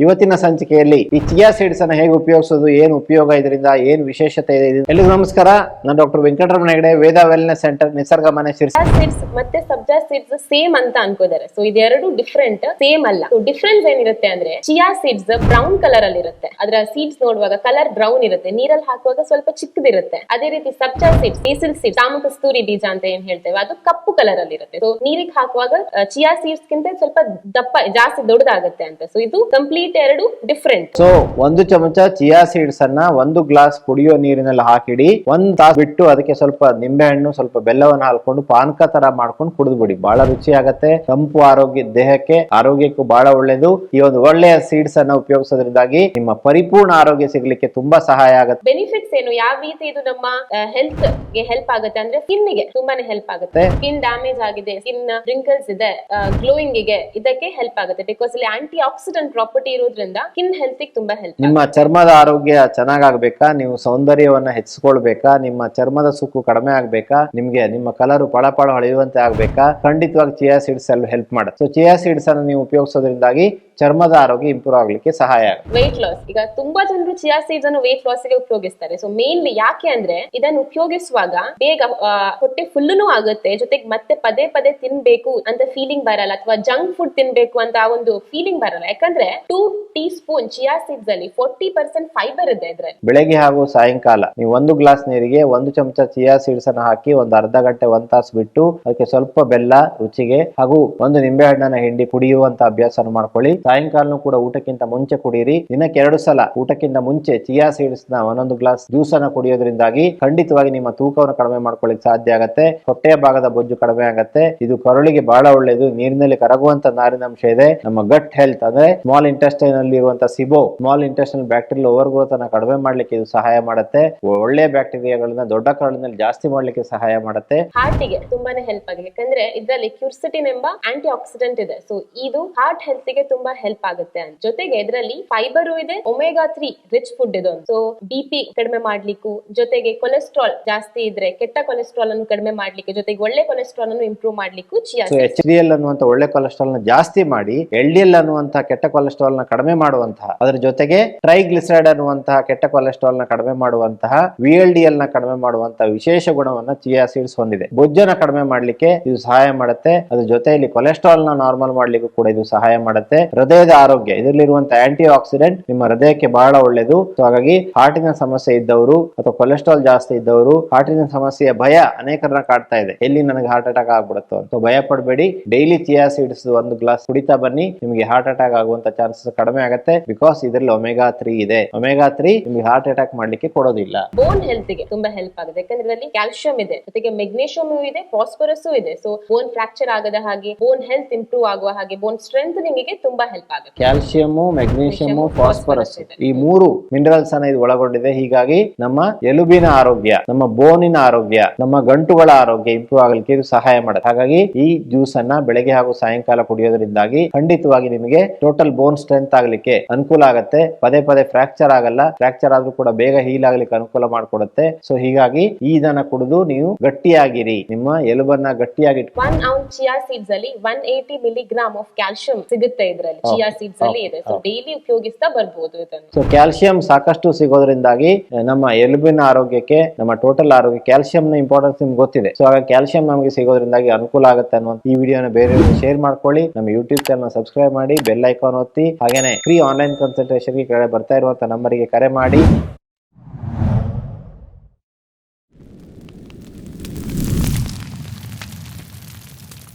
ಇವತ್ತಿನ ಸಂಚಿಕೆಯಲ್ಲಿ ಈ ಚಿಯಾ ಸೀಡ್ಸ್ ಅನ್ನ ಹೇಗೆ ಉಪಯೋಗಿಸೋದು, ಏನು ಉಪಯೋಗ ಇದರಿಂದ, ಏನು ವಿಶೇಷತೆ ಇದೆ ಎಲ್ಲರಿಗೂ ನಮಸ್ಕಾರ. ನಾನು doctor Venkataramana Hegde, Veda wellness centre, Nisarga Mane seeds ಮತ್ತೆ ಸಬ್ಜಾ ಸೀಡ್ಸ್ ಸೇಮ್ ಅಂತ ಅನ್ಕೋತಾರೆ. ಸೊ ಇದೆರಡು ಡಿಫ್ರೆಂಟ್ ಸೇಮ್ ಅಲ್ಲ. ಡಿಫ್ರೆನ್ಸ್ ಏನಿರುತ್ತೆ ಅಂದ್ರೆ, ಚಿಯಾ ಸೀಡ್ಸ್ ಬ್ರೌನ್ ಕಲರ್ ಅಲ್ಲಿ ಇರುತ್ತೆ. ಅದರ ಸೀಡ್ಸ್ ನೋಡುವಾಗ ಕಲರ್ ಬ್ರೌನ್ ಇರುತ್ತೆ. ನೀರಲ್ಲಿ ಹಾಕುವಾಗ ಸ್ವಲ್ಪ ಚಿಕ್ಕದಿರುತ್ತೆ. ಅದೇ ರೀತಿ ಸಬ್ಜಾ ಸೀಡ್ಸ್ ಬೇಸಿಲ್ ಸೀಡ್ಸ್ ಸಾಮ ಕಸ್ತೂರಿ ಬೀಜ ಅಂತ ಏನ್ ಹೇಳ್ತೇವೆ, ಅದು ಕಪ್ಪು ಕಲರ್ ಅಲ್ಲಿ ಇರುತ್ತೆ. ಸೊ ನೀರಿಗೆ ಹಾಕುವಾಗ, ಚಿಯಾ ಸೀಡ್ಸ್ ಗಿಂತ ಸ್ವಲ್ಪ ದಪ್ಪ, ಜಾಸ್ತಿ ದೊಡ್ಡದಾಗುತ್ತೆ ಅಂತ. ಸೊ ಇದು ಕಂಪ್ಲೀಟ್ ಎರಡು ಡಿಫ್ರೆಂಟ್ ಸೊ ಒಂದು ಚಮಚ ಚಿಯಾ ಸೀಡ್ಸ್ ಅನ್ನ ಒಂದು ಗ್ಲಾಸ್ ಕುಡಿಯೋ ನೀರಿನಲ್ಲಿ ಹಾಕಿಡಿ. ಒಂದ್ ತಾಸು ಬಿಟ್ಟು ಅದಕ್ಕೆ ಸ್ವಲ್ಪ ನಿಂಬೆಹಣ್ಣು ಸ್ವಲ್ಪ ಬೆಲ್ಲವನ್ನು ಹಾಕೊಂಡು ಪಾನಕ ತರ ಮಾಡ್ಕೊಂಡು ಕುಡಿದ್ಬಿಡಿ. ಬಹಳ ರುಚಿ ಆಗತ್ತೆ ತಂಪು ಆರೋಗ್ಯ ದೇಹಕ್ಕೆ ಆರೋಗ್ಯಕ್ಕೂ ಬಹಳ ಒಳ್ಳೇದು. ಈ ಒಂದು ಒಳ್ಳೆಯ ಸೀಡ್ಸ್ ಅನ್ನ ಉಪಯೋಗಿಸೋದ್ರಿಂದಾಗಿ ನಿಮ್ಮ ಪರಿಪೂರ್ಣ ಆರೋಗ್ಯ ಸಿಗ್ಲಿಕ್ಕೆ ತುಂಬಾ ಸಹಾಯ ಆಗುತ್ತೆ. ಬೆನಿಫಿಟ್ಸ್ ಏನು? ಯಾವ ರೀತಿ ಇದು ನಮ್ಮ ಹೆಲ್ತ್ಗೆ ಹೆಲ್ಪ್ ಆಗುತ್ತೆ ಅಂದ್ರೆ ಸ್ಕಿನ್ಗೆ ತುಂಬಾನೇ ಹೆಲ್ಪ್ ಆಗುತ್ತೆ. ಸ್ಕಿನ್ ಡ್ಯಾಮೇಜ್ ಆಗಿದೆ ಸ್ಕಿನ್ ರಿಂಕಲ್ಸ್ ಇದೆ ಗ್ಲೋಯಿಂಗ್ಗೆ ಇದಕ್ಕೆ ಹೆಲ್ಪ್ ಆಗುತ್ತೆ. ಬಿಕಾಸ್ ಇಲ್ಲಿ ಆಂಟಿ ಆಕ್ಸಿಡೆಂಟ್ ಪ್ರಾಪರ್ಟಿ ಇರೋದ್ರಿಂದ ಸ್ಕಿನ್ ಹೆಲ್ತ್ ತುಂಬಾ ಹೆಲ್ಪ್ ನಿಮ್ಮ ಚರ್ಮದ ಆರೋಗ್ಯ ಚೆನ್ನಾಗಾಗ್ಬೇಕಾ? ನೀವು ಸೌಂದರ್ಯವನ್ನ ಹೆಚ್ಚಿಸ್ಕೊಳ್ಬೇಕಾ? ನಿಮ್ಮ ಚರ್ಮದ ಸುಕ್ಕು ಕಡಿಮೆ ಆಗ್ಬೇಕಾ? ನಿಮ್ಗೆ ನಿಮ್ಮ ಕಲರ್ ಪಳಪಳ ಹೊಳೆಯುವಂತೆ ಆಗ್ಬೇಕಾ? ಖಂಡಿತವಾಗಿ ಚಿಯಾ ಸೀಡ್ಸ್ ಎಲ್ಲ ಹೆಲ್ಪ್ ಮಾಡುತ್ತೆ. ಸೊ ಚಿಯಾ ಸೀಡ್ಸ್ ಅನ್ನು ನೀವು ಉಪಯೋಗಿಸೋದ್ರಿಂದಾಗಿ ಚರ್ಮದ ಆರೋಗ್ಯ ಇಂಪ್ರೂವ್ ಆಗ್ಲಿಕ್ಕೆ ಸಹಾಯ ಆಗುತ್ತೆ. ವೆಯ್ಟ್ ಲಾಸ್ ಈಗ ತುಂಬಾ ಜನರು ಚಿಯಾ ಸೀಡ್ಸ್ ಅನ್ನು ವೆಯ್ಟ್ ಲಾಸ್ಗೆ ಉಪಯೋಗಿಸ್ತಾರೆ. ಸೊ ಮೇನ್ಲಿ ಯಾಕೆ ಅಂದ್ರೆ ಇದನ್ನು ಉಪಯೋಗಿಸುವಾಗ ಬೇಗ ಆ, ಹೊಟ್ಟೆ ಫುಲ್ಲು ಆಗುತ್ತೆ. ಜೊತೆಗೆ ಮತ್ತೆ ಪದೇ ಪದೇ ತಿನ್ಬೇಕು ಅಂತ ಫೀಲಿಂಗ್ ಬರಲ್ಲ. ಅಥವಾ ಜಂಕ್ ಫುಡ್ ತಿನ್ಬೇಕು ಅಂತ ಆ ಒಂದು ಫೀಲಿಂಗ್ ಬರಲ್ಲ. ಯಾಕಂದ್ರೆ two teaspoon chia seeds ಅಲ್ಲಿ ಫೋರ್ಟಿ ಪರ್ಸೆಂಟ್ ಫೈಬರ್ ಇದೆ ಇದ್ರಲ್ಲಿ ಬೆಳಗ್ಗೆ ಹಾಗೂ ಸಾಯಂಕಾಲ ನೀವು ಒಂದು ಗ್ಲಾಸ್ ನೀರಿಗೆ ಒಂದು ಚಮಚ ಚಿಯಾ ಸೀಡ್ಸ್ ಅನ್ನು ಹಾಕಿ ಒಂದು ಅರ್ಧ ಗಂಟೆ, ಒಂದ್ ತಾಸು ಬಿಟ್ಟು ಅದಕ್ಕೆ ಸ್ವಲ್ಪ ಬೆಲ್ಲ, ರುಚಿಗೆ ಹಾಗೂ ಒಂದು ನಿಂಬೆ ಹಣ್ಣನ್ನ ಹಿಂಡಿ ಕುಡಿಯುವಂತ ಅಭ್ಯಾಸ ಮಾಡ್ಕೊಳ್ಳಿ. ಸಾಯಂಕಾಲನೂ ಕೂಡ ಊಟಕ್ಕಿಂತ ಮುಂಚೆ ಕುಡಿಯಿರಿ ದಿನಕ್ಕೆ ಎರಡು ಸಲ ಊಟಕ್ಕಿಂತ ಮುಂಚೆ ಚಿಯಾ ಸೀಡ್ಸ್ನ ಒಂದೊಂದು ಗ್ಲಾಸ್ ಜ್ಯೂಸ್ ಅನ್ನ ಕುಡಿಯೋದ್ರಿಂದಾಗಿ ಖಂಡಿತವಾಗಿ ನಿಮ್ಮ ತೂಕವನ್ನು ಕಡಿಮೆ ಮಾಡ್ಕೊಳ್ಳಿಕ್ ಸಾಧ್ಯ ಆಗುತ್ತೆ. ಹೊಟ್ಟೆಯ ಭಾಗದ ಬೊಜ್ಜು ಕಡಿಮೆ ಆಗತ್ತೆ. ಇದು ಕರುಳಿಗೆ ಬಹಳ ಒಳ್ಳೆಯದು ನೀರಿನಲ್ಲಿ ಕರಗುವಂತ ನಾರಿನಾಂಶ ಇದೆ. ನಮ್ಮ ಗಟ್ ಹೆಲ್ತ್ ಅಂದ್ರೆ ಸ್ಮಾಲ್ ಇಂಟೆಸ್ಟೈನ್ ಅಲ್ಲಿ ಇರುವಂತಹ SIBO small intestine bacterial overgrowth ಅನ್ನ ಕಡಿಮೆ ಮಾಡ್ಲಿಕ್ಕೆ ಇದು ಸಹಾಯ ಮಾಡುತ್ತೆ. ಒಳ್ಳೆ ಬ್ಯಾಕ್ಟೀರಿಯಾಗಳನ್ನ ದೊಡ್ಡ ಕರುಳಿನಲ್ಲಿ ಜಾಸ್ತಿ ಮಾಡ್ಲಿಕ್ಕೆ ಸಹಾಯ ಮಾಡುತ್ತೆ. ಹಾರ್ಟ್ಗೆ ತುಂಬಾನೇ ಹೆಲ್ಪ್ ಆಗಿದೆ. ಯಾಕಂದ್ರೆ ಇದರಲ್ಲಿ ಕ್ಯೂರ್ಸಿಟಿನ್ ಎಂಬ ಆಂಟಿ ಆಕ್ಸಿಡೆಂಟ್ ಇದೆ. ಸೊ ಇದು ಹಾರ್ಟ್ ಹೆಲ್ತ್ಗೆ ತುಂಬಾ ಹೆಲ್ಪ್ ಆಗುತ್ತೆ ಜೊತೆಗೆ ಇದರಲ್ಲಿ ಫೈಬರ್ ಇದೆ. ಒಮೆಗಾ ತ್ರೀ ರಿಚ್ ಫುಡ್ ಇದು ಸೊ ಬಿಪಿ ಕಡಿಮೆ ಮಾಡ್ಲಿಕ್ಕೂ ಜೊತೆಗೆ ಕೊಲೆಸ್ಟ್ರಾಲ್ ಜಾಸ್ತಿ ಇದ್ರೆ ಕೆಟ್ಟ ಕೊಲೆಸ್ಟ್ರಾಲ್ ಅನ್ನು ಕಡಿಮೆ ಮಾಡ್ಲಿಕ್ಕೆ ಜೊತೆಗೆ ಒಳ್ಳೆ ಕೊಲೆಸ್ಟ್ರಾಲ್ ಅನ್ನು ಇಂಪ್ರೂವ್ ಮಾಡ್ಲಿಕ್ಕೂ chia so H D L ಅನ್ನುವಂತ ಒಳ್ಳೆ ಕೊಲೆಸ್ಟ್ರಾಲ್ನ ಜಾಸ್ತಿ ಮಾಡಿ ಎಲ್ ಡಿ ಎಲ್ ಅನ್ನುವಂತ ಕೆಟ್ಟ ಕೊಲೆಸ್ಟ್ರಾಲ್ ನ ಕಡಿಮೆ ಮಾಡುವಂತಹ, ಅದರ ಜೊತೆಗೆ ಟ್ರೈಗ್ಲಿಸರೈಡ್ ಅನ್ನುವಂತಹ ಕೆಟ್ಟ ಕೊಲೆಸ್ಟ್ರಾಲ್ನ ಕಡಿಮೆ ಮಾಡುವಂತಹ ವಿ ಎಲ್ನ ಕಡಿಮೆ ಮಾಡುವಂತಹ ವಿಶೇಷ ಗುಣವನ್ನ ಚಿಯಾ ಸೀಡ್ಸ್ ಹೊಂದಿದೆ. ಬೊಜ್ಜನ ಕಡಿಮೆ ಮಾಡ್ಲಿಕ್ಕೆ ಇದು ಸಹಾಯ ಮಾಡುತ್ತೆ. ಅದ್ರ ಜೊತೆಯಲ್ಲಿ ಕೊಲೆಸ್ಟ್ರಾಲ್ನ ನಾರ್ಮಲ್ ಮಾಡ್ಲಿಕ್ಕೂ ಕೂಡ ಇದು ಸಹಾಯ ಮಾಡುತ್ತೆ. ಹೃದಯದ ಆರೋಗ್ಯ, ಇದರಲ್ಲಿರುವಂತಹ ಆಂಟಿ ಆಕ್ಸಿಡೆಂಟ್ ನಿಮ್ಮ ಹೃದಯಕ್ಕೆ ಬಹಳ ಒಳ್ಳೆಯದು. ಸೊ ಹಾಗಾಗಿ ಹಾರ್ಟಿನ ಸಮಸ್ಯೆ ಇದ್ದವರು ಅಥವಾ ಕೊಲೆಸ್ಟ್ರಾಲ್ ಜಾಸ್ತಿ ಇದ್ದವರು ಹಾರ್ಟಿನ ಸಮಸ್ಯೆಯ ಭಯ ಅನೇಕರನ್ನ ಕಾಡ್ತಾ ಇದೆ. ಎಲ್ಲಿ ನನಗೆ ಹಾರ್ಟ್ ಅಟ್ಯಾಕ್ ಆಗ್ಬಿಡುತ್ತೋ ಅಂತ. ಭಯ ಪಡಬೇಡಿ ಡೈಲಿ ಚಿಯಾ ಸೀಡ್ಸ್ ಒಂದು ಗ್ಲಾಸ್ ಕುಡಿತಾ ಬನ್ನಿ. ನಿಮಗೆ ಹಾರ್ಟ್ ಅಟ್ಯಾಕ್ ಆಗುವಂತ ಚಾನ್ಸಸ್ ಕಡಿಮೆ ಆಗುತ್ತೆ ಬಿಕಾಸ್ ಇದರಲ್ಲಿ ಒಮೆಗಾ ತ್ರೀ ಇದೆ. ಒಮೆಗಾ ತ್ರೀ ನಿಮ್ಗೆ ಹಾರ್ಟ್ ಅಟ್ಯಾಕ್ ಮಾಡ್ಲಿಕ್ಕೆ ಕೊಡೋದಿಲ್ಲ. ಬೋನ್ ಹೆಲ್ತ್ಗೆ ತುಂಬಾ ಹೆಲ್ಪ್ ಆಗುತ್ತೆ. ಯಾಕಂದ್ರೆ ಇದರಲ್ಲಿ ಕ್ಯಾಲ್ಸಿಯಂ ಇದೆ. ಜೊತೆಗೆ ಮೆಗ್ನೀಷಿಯಂ ಇದೆ ಫಾಸ್ಫರಸ್ ಇದೆ. ಸೊ ಬೋನ್ ಫ್ರಾಕ್ಚರ್ ಆಗದ ಹಾಗೆ ಬೋನ್ ಹೆಲ್ತ್ ಇಂಪ್ರೂವ್ ಆಗುವ ಹಾಗೆ ಬೋನ್ ಸ್ಟ್ರೆಂತ್ ನಿಮಗೆ ತುಂಬಾ ಹೆಲ್ಪ್ ಆಗುತ್ತೆ. ಕ್ಯಾಲ್ಸಿಯಂ ಮೆಗ್ನೀಷಿಯಂ ಫಾಸ್ಫರಸ್ ಇದೆ. ಈ ಮೂರು ಮಿನರಲ್ಸ್ ಅನ್ನ ಇದು ಒಳಗೊಂಡಿದೆ. ಹೀಗಾಗಿ ನಮ್ಮ ಎಲುಬಿನ ಆರೋಗ್ಯ ನಮ್ಮ ಬೋನಿನ ಆರೋಗ್ಯ ನಮ್ಮ ಗಂಟುಗಳ ಆರೋಗ್ಯ ಇಂಪ್ರೂವ್ ಆಗಲಿಕ್ಕೆ ಇದು ಸಹಾಯ ಮಾಡುತ್ತೆ. ಹಾಗಾಗಿ ಈ ಜ್ಯೂಸ್ ಅನ್ನ ಬೆಳಗ್ಗೆ ಹಾಗೂ ಸಾಯಂಕಾಲ ಕುಡಿಯೋದ್ರಿಂದಾಗಿ ಖಂಡಿತವಾಗಿ ನಿಮಗೆ ಟೋಟಲ್ ಬೋನ್ ಸ್ಟ್ರೆಂತ್ ಆಗ್ಲಿಕ್ಕೆ ಅನುಕೂಲ ಆಗುತ್ತೆ. ಪದೇ ಪದೇ ಫ್ರಾಕ್ಚರ್ ಆಗಲ್ಲ. ಫ್ರಾಕ್ಚರ್ ಆದ್ರೂ ಕೂಡ ಬೇಗ ಹೀಲ್ ಆಗ್ಲಿಕ್ಕೆ ಅನುಕೂಲ ಮಾಡಿಕೊಡುತ್ತೆ. ಸೊ ಹೀಗಾಗಿ ಈ ಇದನ್ನ ಕುಡಿದು ನೀವು ಗಟ್ಟಿಯಾಗಿರಿ. ನಿಮ್ಮ ಎಲುಬನ್ನ ಗಟ್ಟಿಯಾಗಿ ಒನ್ ಔನ್ ಚಿಯಾ ಸೀಡ್ಸ್ ಅಲ್ಲಿ one eighty milligram of calcium ಸಿಗುತ್ತೆ ಇದರಲ್ಲಿ. ಚಿಯಾ ಸೀಡ್ಸ್ ಅಲ್ಲಿ ಇದೆ. ಸೊ ಡೈಲಿ ಉಪಯೋಗಿಸ್ತಾ ಬರ್ಬೋದು ಇದನ್ನು. ಸೊ ಕ್ಯಾಲ್ಸಿಯಂ ಸಾಕಷ್ಟು ಸಿಗೋದ್ರಿಂದಾಗಿ ನಮ್ಮ ಎಲುಬಿನ ಆರೋಗ್ಯಕ್ಕೆ ನಮ್ಮ ಟೋಟಲ್ ಆರೋಗ್ಯ ಕ್ಯಾಲ್ಸಿಯಂ ನ ಇಂಪಾರ್ಟೆನ್ಸ್ ನಿಮ್ಗೆ ಗೊತ್ತಿದೆ. ಸೊ ಆಗ ಕ್ಯಾಲ್ಸಿಯಂ ನಮಗೆ ಸಿಗೋದ್ರಿಂದಾಗಿ ಅನುಕೂಲ ಆಗುತ್ತೆ ಅನ್ನುವಂತ ಈ ವಿಡಿಯೋನ ಬೇರೆ ಶೇರ್ ಮಾಡ್ಕೊಳ್ಳಿ. ನಮ್ಮ ಯೂಟ್ಯೂಬ್ ಚಾನಲ್ ಸಬ್ಸ್ಕ್ರೈಬ್ ಮಾಡಿ ಬೆಲ್ ಐಕಾನ್ ಒತ್ತಿ. ಹಾಗೇನೆ ಫ್ರೀ ಆನ್ಲೈನ್ ಕನ್ಸಲ್ಟೇಷನ್ಗೆ ಕೆಳಗೆ ಬರ್ತಾ ಇರುವಂತ ನಂಬರಿಗೆ ಕರೆ ಮಾಡಿ.